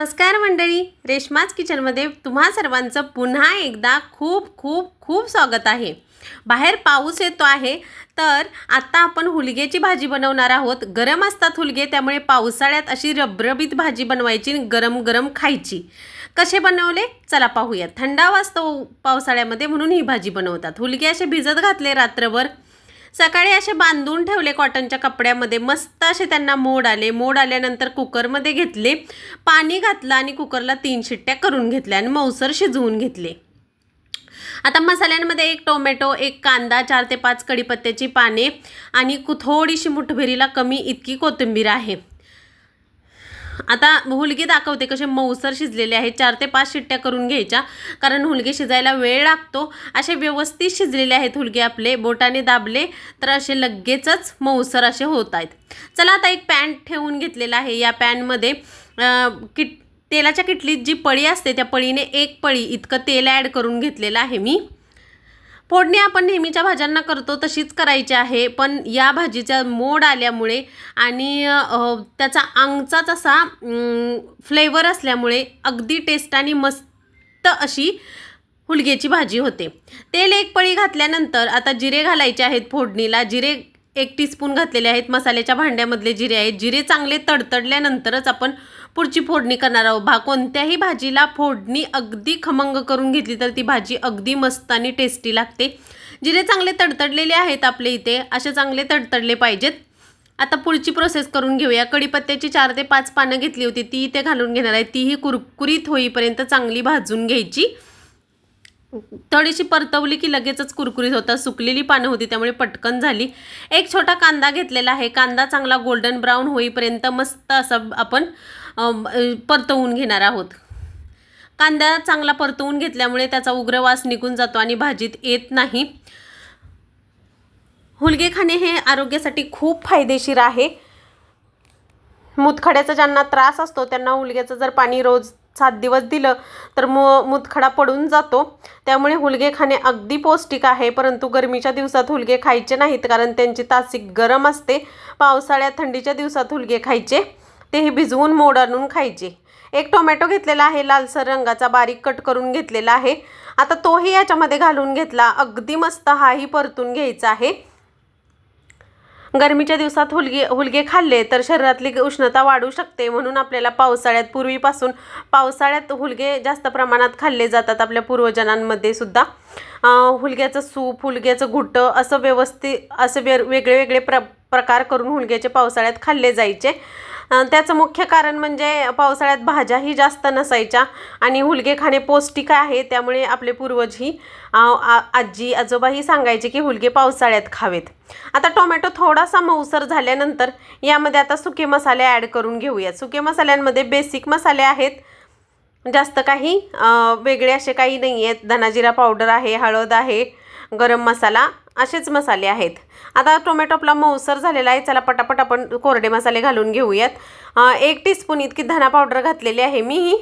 नमस्कार मंडळी रेश्माज किचनमध्ये तुम्हा सर्वांचं पुन्हा एकदा खूप खूप खूप स्वागत आहे. बाहेर पाऊस येतो आहे तर आता आपण हुलग्याची भाजी बनवणार आहोत. गरम असतात हुलगे त्यामुळे पावसाळ्यात अशी रबरबीत भाजी बनवायची आणि गरम गरम खायची. कसे बनवले? चला पाहूया थंडा असतो पावसाळ्यामध्ये म्हणून ही भाजी बनवतात. हुलगे असे भिजत घातले रात्रभर. सकाळी असे बांधून ठेवले कॉटनच्या कपड्यामध्ये. मस्त असे त्यांना मोड आले. मोड आल्यानंतर कुकरमध्ये घेतले पाणी घातलं आणि कुकरला तीन शिट्ट्या करून घेतल्या आणि मौसर शिजवून घेतले. आता मसाल्यांमध्ये एक टोमॅटो एक कांदा चार ते पाच कढीपत्त्याची पाने आणि कु थोडीशी मुठभेरीला कमी इतकी कोथिंबीर आहे. आता हुलगे दाखवते कसे मऊसर शिजलेले आहेत. चार ते पाच शिट्ट्या करून घ्यायच्या. कारण हुलगे शिजायला वेळ लागतो. असे व्यवस्थित शिजलेले आहेत हुलगे आपले. बोटाने दाबले तर असे लगेचच मऊसर असे होत आहेत. चला आता एक पॅन ठेवून घेतलेला आहे. या पॅनमध्ये किट तेलाच्या किटलीत जी पळी असते त्या पळीने एक पळी इतकं तेल ॲड करून घेतलेलं आहे मी. फोडणी आपण नेहमीच्या भाज्यांना करतो तशीच करायची आहे. पण या भाजीचा मोड आल्यामुळे आणि त्याचा आंगचाच असा फ्लेवर असल्यामुळे अगदी टेस्ट आणि मस्त अशी हुलग्याची भाजी होते. तेल एक पळी घातल्यानंतर आता जिरे घालायचे आहेत फोडणीला. जिरे एक टीस्पून घातलेले आहेत. मसाल्याच्या भांड्यामधले जिरे आहेत. जिरे चांगले तडतडल्यानंतरच आपण पुढची फोडणी करणार आहोत. भा कोणत्याही भाजीला फोडणी अगदी खमंग करून घेतली तर ती भाजी अगदी मस्त आणि टेस्टी लागते. जिरे चांगले तडतडलेले आहेत आपले इथे. असे चांगले तडतडले पाहिजेत. आता पुढची प्रोसेस करून घेऊया. कढीपत्त्याची चार ते पाच पानं घेतली होती. ती इथे घालून घेणार आहे. तीही कुरकुरीत होईपर्यंत चांगली भाजून घ्यायची. थोडीशी परतवली की लगेचच कुरकुरीत होता सुकलेली पानं होती त्यामुळे पटकन झाली. एक छोटा कांदा घेतलेला आहे. कांदा चांगला गोल्डन ब्राऊन होईपर्यंत मस्त असं आपण परतवून घेणार आहोत. कांदा चांगला परतवून घेतल्यामुळे त्याचा उग्रवास निघून जातो आणि भाजीत येत नाही. हुलगे खाणे हे आरोग्यासाठी खूप फायदेशीर आहे. मूतखड्याचा ज्यांना त्रास असतो त्यांना हुलग्याचं जर पाणी रोज सात दिवस दिलं तर मु मुतखडा पडून जातो. त्यामुळे हुलगे खाणे अगदी पौष्टिक आहे परंतु गरमीच्या दिवसात हुलगे खायचे नाहीत कारण त्यांची तासिक गरम असते. पावसाळ्यात थंडीच्या दिवसात हुलगे खायचे तेही भिजवून मोड आणून खायचे. एक टोमॅटो घेतलेला आहे लालसर रंगाचा बारीक कट करून घेतलेला आहे. आता तोही याच्यामध्ये घालून घेतला. अगदी मस्त हाही परतून घ्यायचा आहे. गरमीच्या दिवसात हुलगे हुलगे खाल्ले तर शरीरातली उष्णता वाढू शकते म्हणून आपल्याला पावसाळ्यात पूर्वीपासून पावसाळ्यात हुलगे जास्त प्रमाणात खाल्ले जातात आपल्या पूर्वजनांमध्ये सुद्धा. हुलग्याचं सूप हुलग्याचं घुटं असं व्यवस्थित असं वे वेगळे वेगळे प्र प्रकार करून हुलग्याचे पावसाळ्यात खाल्ले जायचे. त्याचं मुख्य कारण म्हणजे पावसाळ्यात भाज्याही जास्त नसायच्या आणि हुलगे खाणे पौष्टिक आहे त्यामुळे आपले पूर्वज ही आजी आजोबाही सांगायचे की हुलगे पावसाळ्यात खावेत. आता टोमॅटो थोडासा मऊसर झाल्यानंतर यामध्ये आता सुके मसाले ॲड करून घेऊयात सुके मसाल्यांमध्ये बेसिक मसाले आहेत. जास्त काही वेगळे असे काही नाही आहेत धनाजिरा पावडर आहे हळद आहे गरम मसाला असेच मसाले आहेत. आता टोमॅटो आपला मऊसर झालेला आहे. चला पटापट आपण कोरडे मसाले घालून घेऊयात. एक टीस्पून इतकी धना पावडर घातलेली आहे मी.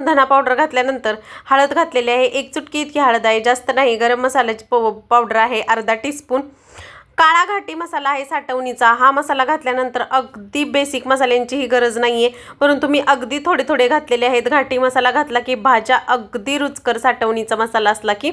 धना पावडर घातल्यानंतर हळद घातलेली आहे. एक चुटकी इतकी हळद आहे. जास्त नाही. गरम मसाल्याची पव पावडर आहे. अर्धा टीस्पून. काळा घाटी मसाला आहे साठवणीचा. हा मसाला घातल्यानंतर अगदी बेसिक मसाल्यांचीही गरज नाही आहे परंतु मी अगदी थोडे थोडे घातलेले आहेत. घाटी मसाला घातला की भाज्या अगदी रुचकर साठवणीचा मसाला असला की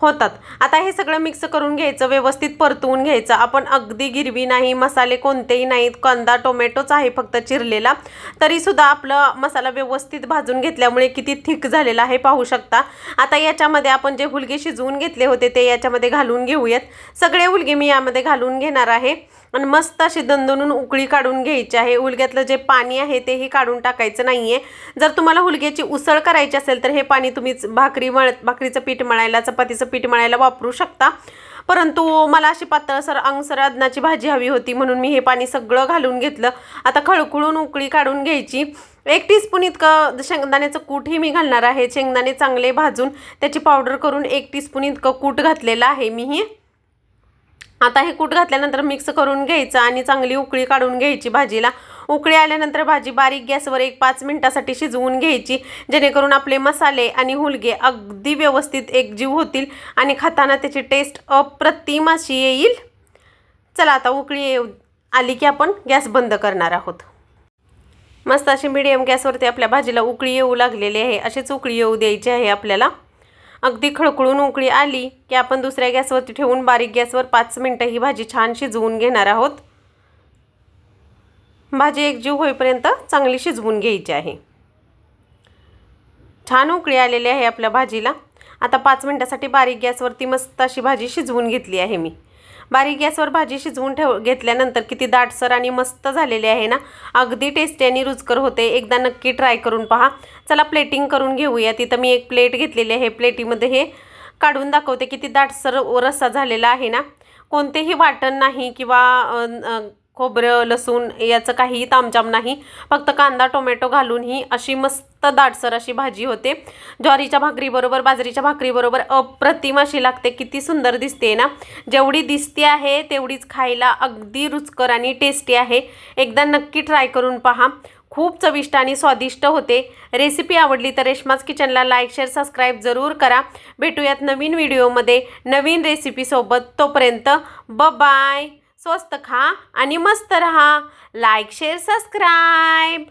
होतात. आता हे सगळं मिक्स करून घ्यायचं व्यवस्थित परतवून घ्यायचं. आपण अगदी गिरवी नाही मसाले कोणतेही नाहीत. कांदा टोमॅटोच आहे फक्त चिरलेला. तरीसुद्धा आपलं मसाला व्यवस्थित भाजून घेतल्यामुळे किती थिक झालेला आहे पाहू शकता. आता याच्यामध्ये आपण जे हुलगे शिजवून घेतले होते ते याच्यामध्ये घालून घेऊयात. सगळे हुलगे मी यामध्ये घालून घेणार आहे. आणि मस्त अशी दणदणून उकळी काढून घ्यायची आहे. हुलग्यातलं जे पाणी आहे तेही काढून टाकायचं नाही आहे जर तुम्हाला हुलग्याची उसळ करायची असेल तर हे पाणी तुम्ही भाकरी मळ भाकरीचं पीठ मळायला चपातीचं पीठ मळायला वापरू शकता. परंतु मला अशी पातळसर अंगसर अदनाची भाजी हवी होती म्हणून मी हे पाणी सगळं घालून घेतलं. आता खळखळून उकळी काढून घ्यायची. एक टीस्पून इतकं शेंगदाण्याचं कूटही मी घालणार आहे. शेंगदाणे चांगले भाजून त्याची पावडर करून एक टीस्पून इतकं कूट घातलेलं आहे मीही. आता हे कूट घातल्यानंतर मिक्स करून घ्यायचं आणि चांगली उकळी काढून घ्यायची भाजीला. उकळी आल्यानंतर भाजी बारीक गॅसवर एक पाच मिनटासाठी शिजवून घ्यायची जेणेकरून आपले मसाले आणि हुलगे अगदी व्यवस्थित एकजीव होतील आणि खाताना त्याची टेस्ट अप्रतिम अशी येईल. चला आता उकळी येऊ- आली की आपण गॅस बंद करणार आहोत. मस्त अशी मिडियम गॅसवरती आपल्या भाजीला उकळी येऊ लागलेली आहे. अशीच उकळी येऊ द्यायची आहे आपल्याला. अगदी खळखळून उकळी आली की आपण दुसऱ्या गॅसवरती ठेवून बारीक गॅसवर पाच मिनटं ही भाजी छान शिजवून घेणार आहोत. भाजी एकजीव होईपर्यंत चांगली शिजवून घ्यायची आहे. छान उकळी आलेली आहे आपल्या भाजीला. आता पाच मिनटासाठी बारीक गॅसवरती मस्त अशी भाजी शिजवून घेतली आहे मी. बारीक गॅसवर भाजी शिजवून ठेव घेतल्यानंतर किती दाटसर आणि मस्त झालेली आहे ना अगदी टेस्टी आणि रुचकर होते. एकदा नक्की ट्राय करून पहा. चला प्लेटिंग करून घेऊया. तिथं मी एक प्लेट घेतलेली आहे. प्लेटीमध्ये हे काढून दाखवते किती दाटसर रस्सा झालेला आहे ना. कोणतेही वाटण नाही किंवा खोबरं लसूण याचं काहीही तामजाम नाही. फक्त कांदा टोमॅटो घालून ही अशी मस्त दाटसर अशी भाजी होते. ज्वारीच्या भाकरीबरोबर बाजरीच्या भाकरीबरोबर अप्रतिम अशी लागते. किती सुंदर दिसते ना. जेवढी दिसते आहे तेवढीच खायला अगदी रुचकर आणि टेस्टी आहे. एकदा नक्की ट्राय करून पहा. खूप चविष्ट आणि स्वादिष्ट होते. रेसिपी आवडली तर रेशमाज किचनला लाईक शेअर सबस्क्राईब जरूर करा. भेटूयात नवीन व्हिडिओमध्ये नवीन रेसिपीसोबत तोपर्यंत ब बाय स्वस्त खा आणि मस्त रहा. Like share subscribe